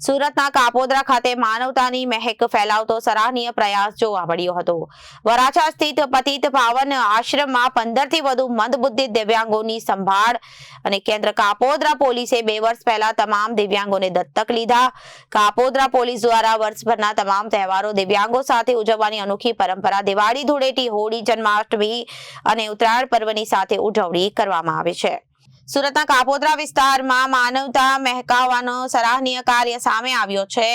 સુરતના કાપોદ્રા ખાતે માનવતાની મહેક ફેલાવતો સરાહનીય પ્રયાસ જોવા મળ્યો હતો. વરાછા સ્થિત પતિત પાવન આશ્રમમાં પંદરથી વધુ મંદબુદ્ધિ દિવ્યાંગોની સંભાળ અને કેન્દ્ર કાપોદ્રા પોલીસે બે વર્ષ પહેલા તમામ દિવ્યાંગોને દત્તક લીધા. કાપોદ્રા પોલીસ દ્વારા વર્ષભરના તમામ તહેવારો દિવ્યાંગો સાથે ઉજવવાની અનોખી પરંપરા દિવાળી ધૂળેટી, હોળી જન્માષ્ટમી અને ઉત્તરાયણ પર્વની સાથે ઉજવણી કરવામાં આવે છે. સુરતના કાપોદ્રા વિસ્તારમાં માનવતા મહેકાવવાનો સરાહનીય કાર્ય સામે આવ્યો છે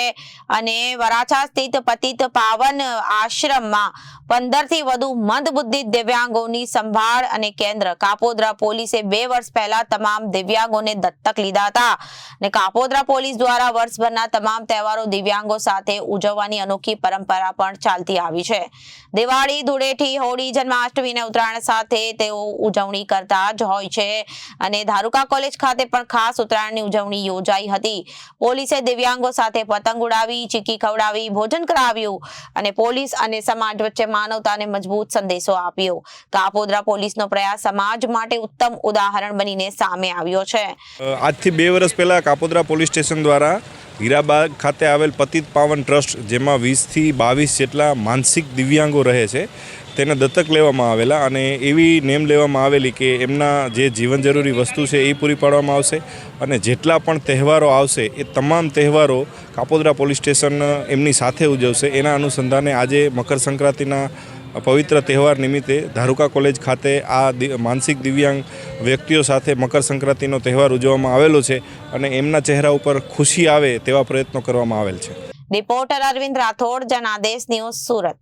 અને વરાછા સ્થિત પતિત પાવન આશ્રમમાં પંદરથી વધુ મંદબુદ્ધિ દિવ્યાંગોની સંભાળ અને કેન્દ્ર. કાપોદ્રા પોલીસે બે વર્ષ પહેલા તમામ દિવ્યાંગોને દત્તક લીધા હતા અને કાપોદ્રા પોલીસ દ્વારા વર્ષભરના તમામ તહેવારો દિવ્યાંગો સાથે ઉજવવાની અનોખી પરંપરા પણ ચાલતી આવી છે. દિવાળી, ધૂળેટી, હોળી, જન્માષ્ટમી અને ઉત્તરાયણ સાથે તેઓ ઉજવણી કરતા જ હોય છે અને ધારુકા કોલેજ ખાતે પણ ખાસ ઉત્તરાયણની ઉજવણી યોજાઈ હતી. પોલીસે દિવ્યાંગો સાથે પતંગ ઉડાવી ચીકી ખવડાવી, ભોજન કરાવ્યું અને પોલીસ અને સમાજ વચ્ચે માનવતાને મજબૂત સંદેશો આપ્યો. કાપોદ્રા પોલીસનો પ્રયાસ સમાજ માટે ઉત્તમ ઉદાહરણ બનીને સામે આવ્યો છે. આજથી બે વર્ષ પહેલા કાપોદરા પોલીસ સ્ટેશન દ્વારા હીરાબાગ ખાતે આવેલ પતિત પાવન ટ્રસ્ટ, જેમાં વીસથી બાવીસ જેટલા માનસિક દિવ્યાંગો રહે છે, તેને દત્તક લેવામાં આવેલા અને એવી નેમ લેવામાં આવેલી કે એમના જે જીવન જરૂરી વસ્તુ છે એ પૂરી પાડવામાં આવશે અને જેટલા પણ તહેવારો આવશે, એ તમામ તહેવારો કાપોદરા પોલીસ સ્ટેશન એમની સાથે ઉજવશે. એના અનુસંધાને આજે મકર સંક્રાંતિના પવિત્ર તહેવાર નિમિત્તે ધારુકા કોલેજ ખાતે આ માનસિક દિવ્યાંગ વ્યક્તિઓ સાથે મકર સંક્રાંતિનો તહેવાર ઉજવવામાં આવેલો છે અને એમના ચહેરા ઉપર ખુશી આવે તેવા પ્રયત્નો કરવામાં આવેલ છે. Reporter Arvind Rathod, Janadesh news Surat.